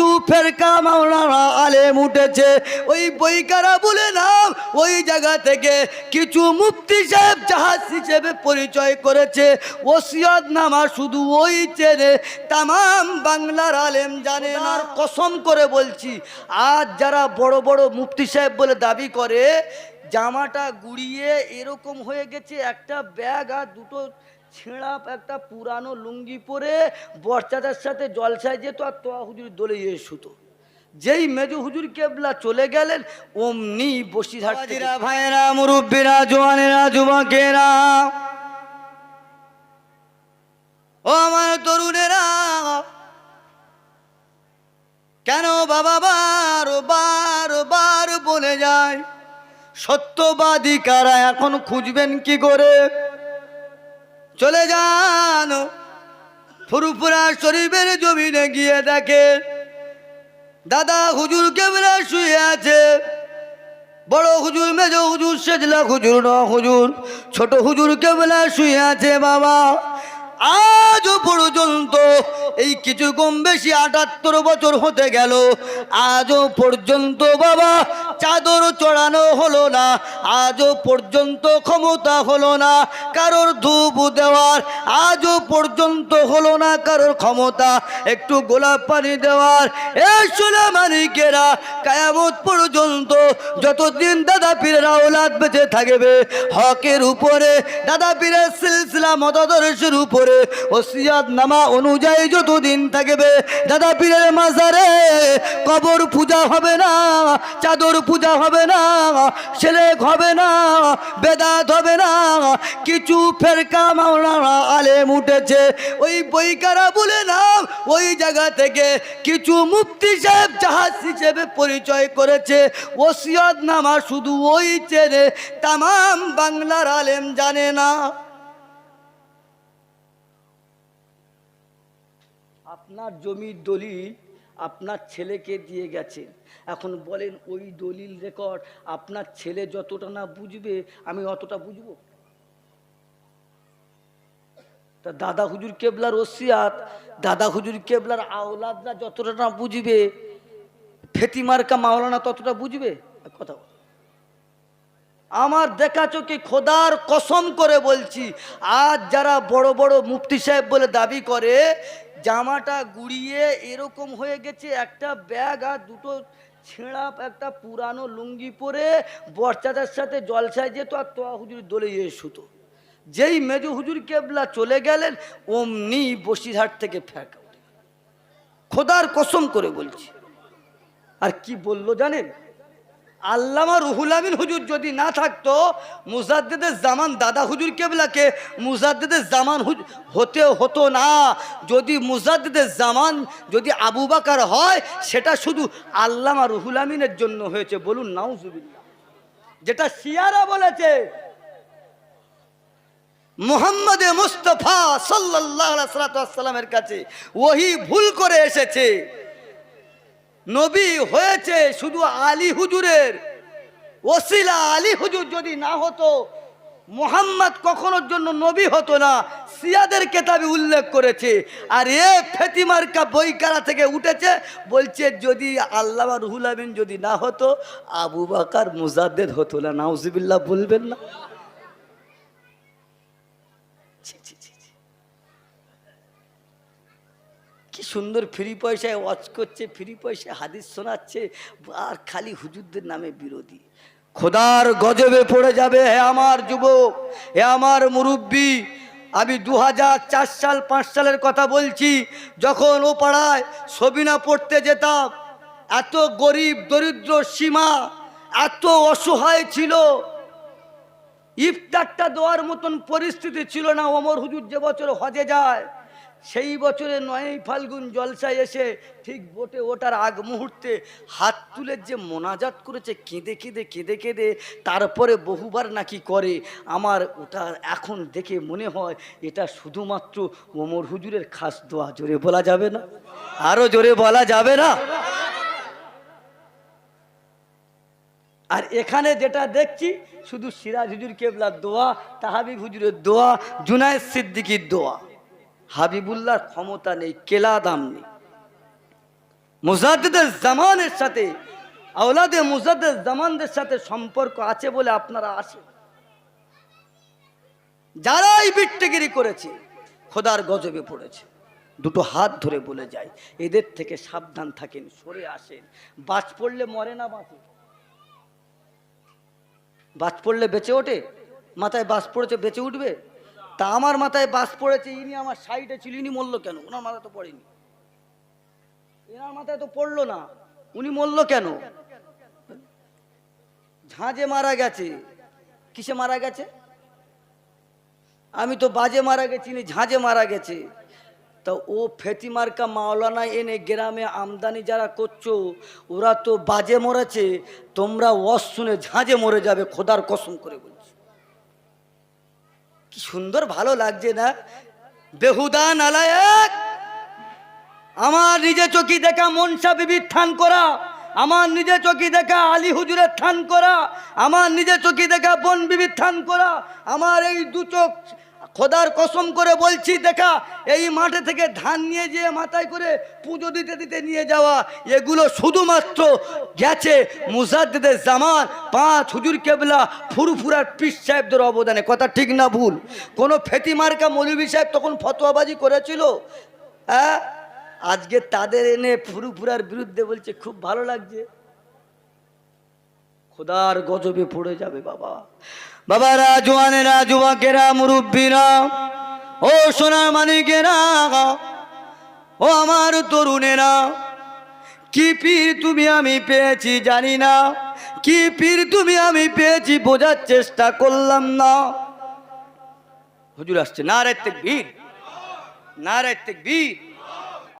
কিছু ফেরকা মাওলানা আলেম উঠেছে। ওই বইকারা বলে নাম ওই জায়গা থেকে কিছু মুফতি সাহেব জাহাজ হিসেবে পরিচয় করেছে। ওসিয়ত নামা শুধু ওই চেনে, তামাম বাংলার আলেম জানে আর কসম করে বলছি, আজ যারা বড় বড় মুফতি সাহেব বলে দাবি করে, জামাটা গুড়িয়ে এরকম হয়ে গেছে, একটা ব্যাগ আর দুটো ছেঁড়া একটা পুরানো লুঙ্গি পরে বরচাদার সাথে জলসায় যেত আর তোয়া হুজুর দোলে শুতো। যেই মেজু হুজুর কেবলা চলে গেলেন, অমনি বসিরহাট থেকে- ভাইরা মুরব্বীরা, জোয়ানেরা, যুবকেরা। ও আমার তরুণেরা, কেন বাবা বার বার বার বলে যায়? সত্যবাদী কারা এখন খুঁজবেন কি করে? চলে যান। ফুরফুরা শরীফের জমিনে গিয়ে দেখে, দাদা হুজুর কেবলা শুয়ে আছে? বড় হুজুর, মেজ হুজুর, সেজলা হুজুর, ন হুজুর, ছোট হুজুর কেবলা শুয়ে আছে বাবা? আজও পর্যন্ত এই কিছু কম বেশি আটাত্তর বছর হতে গেল। আজও পর্যন্ত বাবা চাদর চড়ানো হলো না, আজও পর্যন্ত ক্ষমতা হলো না, কারোর ধূপ দেওয়ার আজও পর্যন্ত হলো না, কারোর ক্ষমতা একটু গোলাপ পানি দেওয়ার। এ মানিকেরা কায়ামত পর্যন্ত যতদিন দাদা পীরের আওলাদ বেঁচে থাকবে, হকের উপরে, দাদা পীরের সিলসিলা মতাদর্শের উপরে ওসিয়াত নামা অনুযায়ী যতদিন থাকবে, দাদা পীরের মাজারে কবর পূজা হবে না, চাদর পূজা হবে না ছেলেক হবে না, বেদাত হবে না। কিছু ফেরকা মাওলানা আলেম উঠেছে, ওই বইকারা বলে নাম ওই জায়গা থেকে কিছু মুফতি সাহেব জাহাজ হিসেবে পরিচয় করেছে। ওসিয়ত নামা শুধু ওই চেনে তামাম বাংলার আলেম জানে না। আপনার জমির দলিল আপনার ছেলেকে দিয়ে গেছে। এখন বলেন, ওই দলিল রেকর্ড আপনার ছেলে যতটা না বুঝবে, আমি অতটা বুঝব? তা দাদা হুজুর কেবলার ওসিয়াত, দাদা হুজুর কেবলার আওলাদরা যতটা না বুঝবে ফেতিমার্কা মাওলানা ততটা বুঝবে? কথা। আমার দেখা চোখে খোদার কসম করে বলছি, আজ যারা বড় বড় মুফতি সাহেব বলে দাবি করে জামাটা গুড়িয়ে এরকম হয়ে গেছে, একটা ব্যাগ আর দুটো ছেঁড়া, একটা পুরানো লুঙ্গি পরে বরচাদার সাথে জলসায় যেত আর তোয়া হুজুর দোলে শুতো। যেই মেজু হুজুর কেবলা চলে গেলেন, অমনি বসিরহাট থেকে উঠে খোদার কসম করে বলছি। আর কি বলল জানেন? আল্লামা রুহুল আমিন হুজুর যদি না থাকতো মুজাদ্দেদের জামান দাদা হুজুর কেবলাকে মুজাদ্দেদের জামান হতে হতো না। যদি মুজাদ্দেদের জামান যদি আবু বাকার হয়, সেটা শুধু আল্লামা রুহুল আমিনের জন্য হয়েছে। বলুন, নাউজুবিল্লাহ। যেটা শিয়ারা বলেছে, মোহাম্মদে মুস্তফা সাল্লাহ সাল্লামের কাছে ওহি ভুল করে এসেছে। নবী হয়েছে শুধু আলী হুজুরের। ওসিলা আলী হুজুর যদি না হতো, মোহাম্মদ কখনোর জন্য নবী হতো না, সিয়াদের কেতাবে উল্লেখ করেছে। আর এ ফেতিমার্কা বইকারা থেকে উঠেছে, বলছে যদি আল্লাহ রুহুল আমিন যদি না হতো, আবু বাকার মুজাদ্দেদ হতো না। নাউজিবিল্লাহ, বলবেন না। কি সুন্দর ফ্রি পয়সায় ওয়াচ করছে, ফ্রি পয়সায় হাদিস শোনাচ্ছে, আর খালি হুজুরদের নামে বিরোধী। খোদার গজবে পড়ে যাবে, হে আমার যুবক, হে আমার মুরব্বী। আমি দু সাল, পাঁচ সালের কথা বলছি, যখন ও পাড়ায় সবিনা পড়তে যেতাম, এত গরিব, দরিদ্র সীমা, এত অসহায় ছিল। ইফতারটা দেওয়ার মতন পরিস্থিতি ছিল না অমর হুজুর যে বছর হজে যায় সেই বছরে নয়ই ফাল্গুন জলসায় এসে ঠিক বোটে ওটার আগ মুহূর্তে হাত তুলে যে মোনাজাত করেছে, কেঁদে কেঁদে কেঁদে কেঁদে, তারপরে বহুবার নাকি করে, আমার ওটা এখন দেখে মনে হয় এটা শুধুমাত্র ওমর হুজুরের খাস দোয়া। জোরে বলা যাবে না? আরও জোরে বলা যাবে না? আর এখানে যেটা দেখছি, শুধু সিরাজ হুজুর কেবলার দোয়া, তাহাবিব হুজুরের দোয়া, জুনায়দ সিদ্দিকির দোয়া। হাবিবুল্লাহর ক্ষমতা নেই, কেলা দাম নেই। মুজাদ্দিদের জামানের সাথে, আওলাদে মুজাদ্দিদ জামানদের সাথে সম্পর্ক আছে বলে আপনারা আসেন। যারাই বিট্টেগিরি করেছে, খোদার গজবে পড়েছে। দুটো হাত ধরে বলে যায় এদের থেকে সাবধান থাকেন, সরে আসেন। বাজ পড়লে মরে না বাঁচে। বাজ পড়লে বেঁচে ওঠে? মাথায় বাস পড়েছে, বেঁচে উঠবে? তা আমার মাথায় বাস পড়েছে, ইনি আমার সাইডে ছিল, ইনি মরলো কেন? ওনার মাথায় তো পড়েনি। এনার মাথায় তো পড়ল না, উনি মরলো কেন? ঝাঁঝে মারা গেছে। কিসে মারা গেছে? আমি তো বাজে মারা গেছি নি ঝাঁঝে মারা গেছে। তা ও ফেতিমার্কা মাওলানা এনে গ্রামে আমদানি যারা করছ, ওরা তো বাজে মরেছে, তোমরা ওয়াজ শুনে ঝাঁঝে মরে যাবে, খোদার কসম করে বলছি কি সুন্দর, ভালো লাগছে না? বেহুদা নালায়ক! আমার নিজে চকি দেখা মনসা বিবির থান করা। আমার নিজে চকি দেখা আলী হুজুরের থান করা। আমার নিজে চকি দেখা বন বিবির থান করা। আমার এই দু চোখ খোদার কসম করে বলছি, দেখা, এই মাঠে থেকে ধান নিয়ে যেয়ে মাথায় করে পুজো দিতে দিতে নিয়ে যাওয়া, এগুলো শুধুমাত্র গেছে মুজাদ্দিদের জামান, পাঁচ হুজুর কেবলা, ফুরফুরার পিস সাহেবদের অবদানে। কথা ঠিক না ভুল? কোনো ফেতিমার্কা মৌলভী সাহেব তখন ফতোয়াবাজি করেছিল? হ্যাঁ? আজকে তাদের এনে ফুরুফুরার বিরুদ্ধে বলছে, খুব ভালো লাগছে। খোদার গজবে পড়ে যাবে বাবা। বাবারা জোয়ানেরা যুবকেরা মুরব্বীরা? ও সোনার মানিকেরা ও আমার তরুণেরা, কি পীর তুমি আমি পেয়েছি জানি না, কি পীর তুমি আমি পেয়েছি বোঝার চেষ্টা করলাম না। হুজুর আসছে না রে তেকবীর না রে তেকবীর।